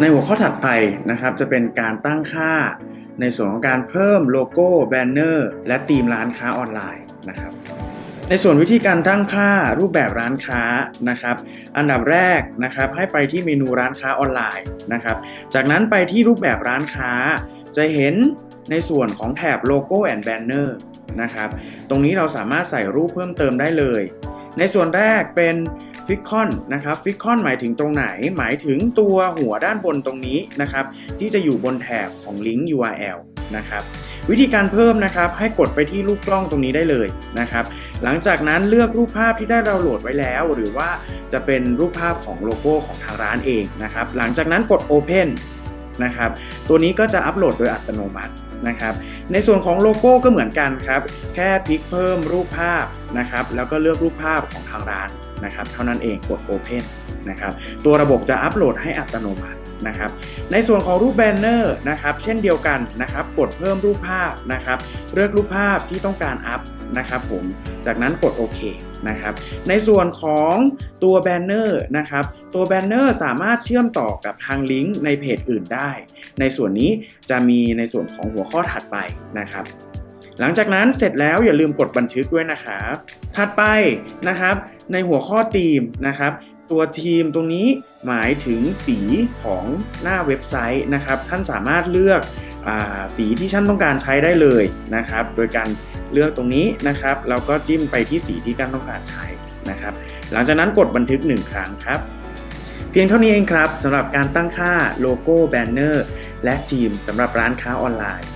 ในหัวข้อถัดไปนะครับจะเป็นการตั้งค่าในส่วนของการเพิ่มโลโก้แบนเนอร์และธีมร้านค้าออนไลน์นะครับ ในส่วนวิธีการตั้งค่ารูปแบบร้านค้านะครับ อันดับแรกนะครับให้ไปที่เมนูร้านค้าออนไลน์นะครับ จากนั้นไปที่รูปแบบร้านค้า จะเห็นในส่วนของแถบโลโก้แอนด์แบนเนอร์นะครับ ตรงนี้เราสามารถใส่รูปเพิ่มเติมได้เลย ในส่วนแรกเป็น ฟิกคอนนะครับฟิกคอนหมายถึงตรงไหน หมายถึงตัวหัวด้านบนตรงนี้นะครับที่จะอยู่บนแถบของลิงก์ URL นะครับวิธีการเพิ่มนะครับให้กดไปที่รูปกล้องตรงนี้ได้เลยนะครับหลังจากนั้นเลือกรูปภาพที่ได้เราโหลดไว้แล้ว หรือว่าจะเป็นรูปภาพของโลโก้ของทางร้านเองนะครับหลังจากนั้นกด Open นะครับ ตัวนี้ก็จะอัปโหลดโดยอัตโนมัตินะครับ ในส่วนของโลโก้ก็เหมือนกันครับ แค่พลิกเพิ่มรูปภาพนะครับ แล้วก็เลือกรูปภาพของทางร้านนะครับ เท่านั้นเองกด Open นะครับ ตัวระบบจะอัปโหลดให้อัตโนมัตินะครับ ในส่วนของรูปแบนเนอร์นะครับ เช่นเดียวกันนะครับ กดเพิ่มรูปภาพนะครับ เลือกรูปภาพที่ต้องการอัพนะครับผม จากนั้นกดโอเค นะครับ ในส่วนของตัวแบนเนอร์นะครับ ตัวแบนเนอร์สามารถเชื่อมต่อกับทางลิงก์ในเพจอื่นได้ ในส่วนนี้จะมีในส่วนของหัวข้อถัดไปนะครับหลังจากนั้นเสร็จแล้วอย่าลืมกดบันทึกด้วยนะครับ ถัดไปนะครับ ในหัวข้อทีมนะครับ ตัวทีมตรงนี้หมายถึงสีของหน้าเว็บไซต์นะครับ ท่านสามารถเลือก สีที่ฉันต้องการใช้ได้เลยนะครับ โดยการเลือกตรงนี้นะครับแล้วก็จิ้มไปที่สีที่ท่านต้องการใช้นะครับ หลังจากนั้นกดบันทึก 1 ครั้งครับ เพียงเท่านี้เองครับสำหรับการตั้งค่าโลโก้แบนเนอร์และทีมสำหรับร้านค้าออนไลน์